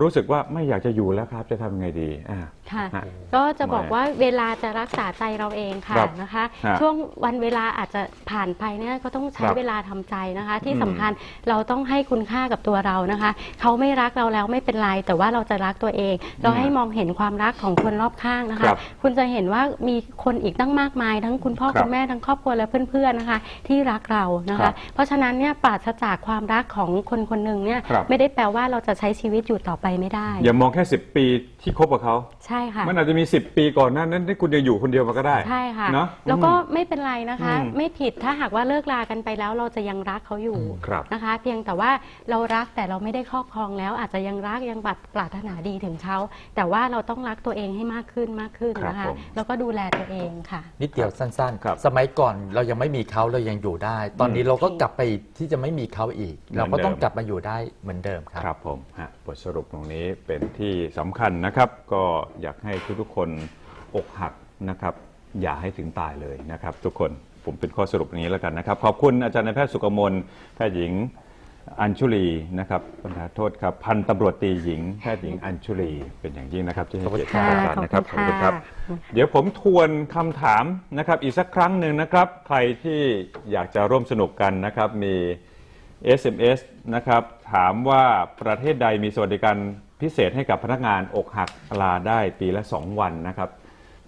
รู้สึกว่าไม่อยากจะอยู่แล้วครับจะทำยังไงดีอ่าค่ะ ฮะ ก็จะบอกทำไมว่าเวลาจะรักษาใจเราเองค่ะครับนะคะ ฮะช่วงวันเวลาอาจจะผ่านไปเนี่ยก็ต้องใช้ครับเวลาทำใจนะคะ ที่อืมสำคัญเราต้องให้คุณค่ากับตัวเรานะคะ เขาไม่รักเราแล้วไม่เป็นไร แต่ว่าเราจะรักตัวเอง เราให้มองเห็นความรักของคนรอบข้างนะครัคะบคุณจะเห็นว่ามีคนอีกตั้งมากมาย ทั้งคุณพ่อครับคุณแม่ทั้งครอบครัวและเพื่อนๆนะคะ ที่รักเรานะครัคะ บเพราะฉะนั้นเนี่ยปราศจากความรักของคนคนหนึ่งเนี่ยครับ ไม่ได้แปลว่าเราจะใช้ชีวิตอยู่ต่อไปไม่ได้ อย่ามองแค่ 10 ปีที่คบกับเขา ใช่ค่ะ มันอาจจะมี 10 ปีก่อนหนั้นนั้นที่คุณจะอยู่คนเดียวมาก็ได้ใช่ค่ะ เนอะแล้วก็อืมไม่เป็นไรนะคะ อืมไม่ผิดถ้าหากว่าเลิกลากันไปแล้วเราจะยังรักเขาอยู่ครับ นะคะ เพียงแต่ว่าเรารักแต่เราไม่ได้ครอบครองแล้ว อาจจะยังรักยังปรารปรารถนาดีถึงเขา แต่ว่าเราต้องรักตัวเองให้มากขึ้นมากขึ้นนะครัคะบผม แล้วก็ดูแลตัวเองค่ะ นิดเดียวสั้นครับ ๆ สมัยก่อนเรายังไม่มีเขาเรายังอยู่ได้ ตอนนี้เราก็กลับไปที่จะไม่มีเขาอีกเหมือนเราก็ต้องเดิมกลับมาอยู่ได้เหมือนเดิมครับ ครับผมฮะบทสรุปตรงนี้เป็นที่สำคัญนะครับ ก็อยากให้ทุกๆคนอกหักนะครับ อย่าให้ถึงตายเลยนะครับ ทุกคนผมเป็นข้อสรุปอย่างนี้แล้วกันนะครับ ขอบคุณอาจารย์นายแพทย์สุกมลแพทย์หญิงอัญชุลีนะครับปัญหาโทษครับพันตำรวจตรีหญิงแพทย์หญิงอัญชุลีเป็นอย่างยิ่งนะครับที่ให้เกียรติค่ะรายการนะครับขอบคุณครับค่ะเดี๋ยวผมทวนคำถามนะครับอีกสักครั้งหนึ่งนะครับ ใครที่อยากจะร่วมสนุกกันนะครับมี SMS นะครับถามว่าประเทศใดมีสวัสดิการ พิเศษให้กับพนักงานอกหักลาได้ปีละ 2 วันนะครับ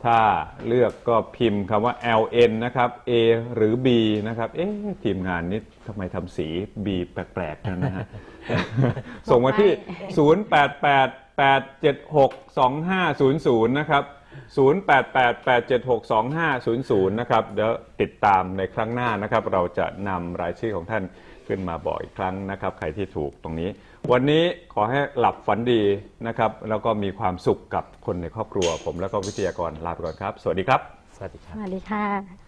ถ้าเลือกก็พิมพ์คำว่า LN นะครับ A หรือ B นะครับ เอ๊ะทีมงานนี้ทำไมทำสี B แปลกๆกันนะฮะ ส่งมาที่ 0888762500 นะครับ 0888762500 นะครับเดี๋ยวติดตามในครั้งหน้านะครับ เราจะนำรายชื่อของท่านขึ้นมาบอกอีกครั้งนะครับ ใครที่ถูกตรงนี้ วันนี้ขอให้หลับฝันดีนะครับ แล้วก็มีความสุขกับคนในครอบครัว ผมแล้วก็วิทยากรลาไปก่อนครับ สวัสดีครับ สวัสดีครับ สวัสดีค่ะ